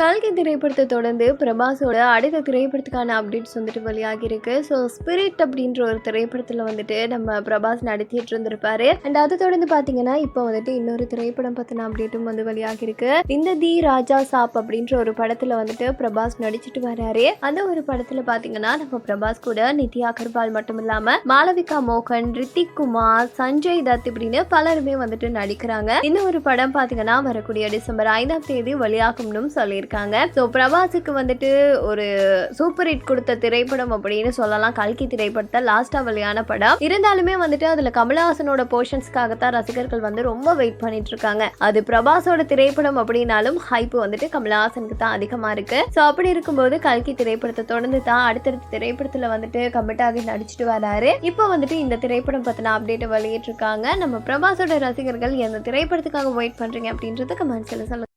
கல்கி திரைப்படத்தை தொடர்ந்து பிரபாஸோட அடுத்த திரைப்படத்துக்கான அப்டேட்ஸ் வந்துட்டு வெளியாகி இருக்கு. ஸோ ஸ்பிரிட் அப்படின்ற ஒரு திரைப்படத்தில் வந்துட்டு நம்ம பிரபாஸ் நடத்திட்டு இருந்திருப்பாரு. அண்ட் அதை தொடர்ந்து பார்த்தீங்கன்னா இப்போ வந்துட்டு இன்னொரு திரைப்படம் பற்றின அப்டேட்டும் வந்து வெளியாகி இருக்கு. இந்த தி ராஜா சாப் அப்படின்ற ஒரு படத்தில் வந்துட்டு பிரபாஸ் நடிச்சிட்டு வராரு. அந்த ஒரு படத்தில் பார்த்தீங்கன்னா நம்ம பிரபாஸ் கூட நித்யா அகர்வால் மட்டும் இல்லாமல் மாளவிகா மோகன் ரித்திக் குமார் சஞ்சய் தத் இப்படின்னு பலருமே வந்துட்டு நடிக்கிறாங்க. இந்த ஒரு படம் பார்த்தீங்கன்னா வரக்கூடிய டிசம்பர் ஐந்தாம் தேதி வெளியாகும்னு பண்ணியிருக்காங்க ஸோ பிரபாஸுக்கு வந்துட்டு ஒரு சூப்பர் ஹிட் கொடுத்த திரைப்படம் அப்படின்னு சொல்லலாம். கல்கி திரைப்படத்தை லாஸ்ட்டாக வெளியான படம். இருந்தாலுமே வந்துட்டு அதில் கமலஹாசனோட போர்ஷன்ஸ்க்காகத்தான் ரசிகர்கள் வந்து ரொம்ப வெயிட் பண்ணிட்டு இருக்காங்க அது பிரபாஸோட திரைப்படம் அப்படின்னாலும் ஹைப் வந்துட்டு கமலஹாசனுக்கு தான் அதிகமாக இருக்கு. ஸோ அப்படி இருக்கும்போது கல்கி திரைப்படத்தை தொடர்ந்து தான் அடுத்தடுத்த திரைப்படத்தில் வந்துட்டு கமிட் ஆகி நடிச்சிட்டு வராரு. இப்போ வந்துட்டு இந்த திரைப்படம் பத்தின அப்டேட் வெளியிட்டிருக்காங்க. நம்ம பிரபாஸோட ரசிகர்கள் எந்த திரைப்படத்துக்காக வெயிட் பண்ணுறீங்க அப்படின்றத கமெண்ட்ஸில் சொல்லுங்கள்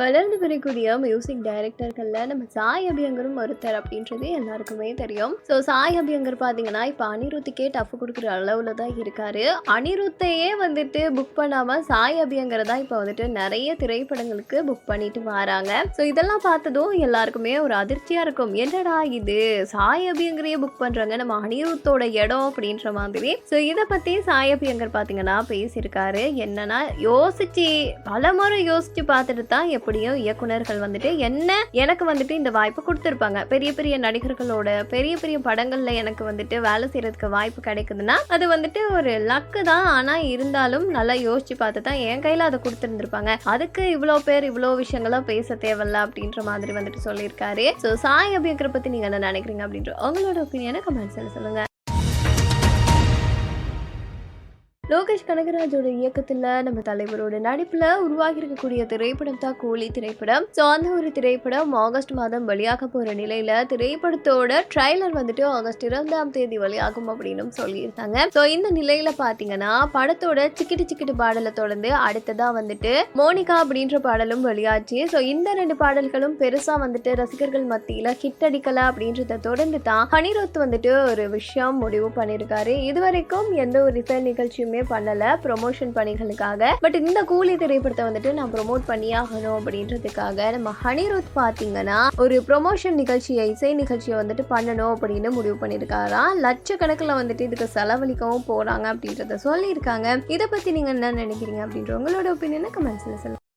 வளர்ந்து வரக்கூடிய மியூசிக் டைரக்டர்களில் நம்ம சாய் அபியங்கரும் ஒருத்தர் அப்படின்றது எல்லாருக்குமே தெரியும். ஸோ சாய் அபியங்கர் பார்த்தீங்கன்னா இப்போ அனிருத்துக்கே டஃப் கொடுக்குற அளவில் தான் இருக்காரு. அனிருத்தையே வந்துட்டு புக் பண்ணாமல் சாய் அபியங்கரை தான் இப்போ வந்துட்டு நிறைய திரைப்படங்களுக்கு புக் பண்ணிட்டு வராங்க. ஸோ இதெல்லாம் பார்த்ததும் எல்லாருக்குமே ஒரு அதிர்ச்சியாக இருக்கும். என்னடா இது? சாய் அபியங்கரையே புக் பண்ணுறாங்க நம்ம அனிருத்தோட இடம் அப்படின்ற மாதிரி. ஸோ இதை பற்றி சாய் அபியங்கர் பார்த்தீங்கன்னா பேசியிருக்காரு. என்னன்னா யோசிச்சு பல முறை யோசிச்சு பார்த்துட்டு தான் எப்படியும் இயக்குனர்கள் வந்துட்டு என்ன எனக்கு வந்துட்டு இந்த வாய்ப்பு கொடுத்துருப்பாங்க. பெரிய பெரிய நடிகர்களோட பெரிய பெரிய படங்கள்ல எனக்கு வந்துட்டு வேலை செய்யறதுக்கு வாய்ப்பு கிடைக்குதுன்னா அது வந்துட்டு ஒரு லக்கு தான். ஆனா இருந்தாலும் நல்லா யோசிச்சு பார்த்து தான் என் கையில அதை கொடுத்துருந்துருப்பாங்க. அதுக்கு இவ்வளோ பேர் இவ்வளோ விஷயங்கள்லாம் பேச தேவையில்ல அப்படின்ற மாதிரி வந்துட்டு சொல்லியிருக்காரு. ஸோ சாய் அபியங்கரை பத்தி நீங்க என்ன நினைக்கிறீங்க அப்படின்ற உங்களோட ஒப்பீனியனை கமெண்ட்ஸ்ல சொல்லுங்க. லோகேஷ் கனகராஜோட இயக்கத்தில் நம்ம தலைவரோட நடிப்பில் உருவாகி இருக்கக்கூடிய திரைப்படம் தான் கூலி திரைப்படம். ஸோ அந்த ஒரு திரைப்படம் ஆகஸ்ட் மாதம் வெளியாக போகிற நிலையில் திரைப்படத்தோட ட்ரைலர் வந்துட்டு ஆகஸ்ட் இரண்டாம் தேதி வெளியாகும் அப்படின்னு சொல்லியிருந்தாங்க ஸோ இந்த நிலையில் பார்த்தீங்கன்னா படத்தோட சிக்கிட்டு சிக்கிட்டு பாடலை தொடர்ந்து அடுத்ததாக வந்துட்டு மோனிகா அப்படின்ற பாடலும் வெளியாச்சு. ஸோ இந்த ரெண்டு பாடல்களும் பெருசாக வந்துட்டு ரசிகர்கள் மத்தியில் ஹிட் அடிக்கல அப்படின்றத தொடர்ந்து தான் ஹனிரோத் வந்துட்டு ஒரு விஷயம் முடிவு பண்ணியிருக்காரு. இதுவரைக்கும் எந்த ஒரு இசை நிகழ்ச்சியுமே பண்ணல ப்ரொமோஷன் பணிகளுக்காக. பட் இந்த கூலி திரைப்படத்தை வந்துட்டு நான் ப்ரொமோட் பண்ணியாகணும் அப்படின்றதுக்காக நம்ம ஹனிருத் பார்த்தீங்கன்னா ஒரு ப்ரொமோஷன் நிகழ்ச்சியை இசை நிகழ்ச்சியை வந்துட்டு பண்ணணும் அப்படின்னு முடிவு பண்ணியிருக்காராம். லட்சக்கணக்கில் வந்துட்டு இதுக்கு செலவழிக்கவும் போகிறாங்க அப்படின்றத சொல்லியிருக்காங்க. இதை பற்றி நீங்கள் என்ன நினைக்கிறீங்க அப்படின்ற உங்களோட ஒப்பீனியனை கமெண்ட்ஸில் சொல்லுங்கள்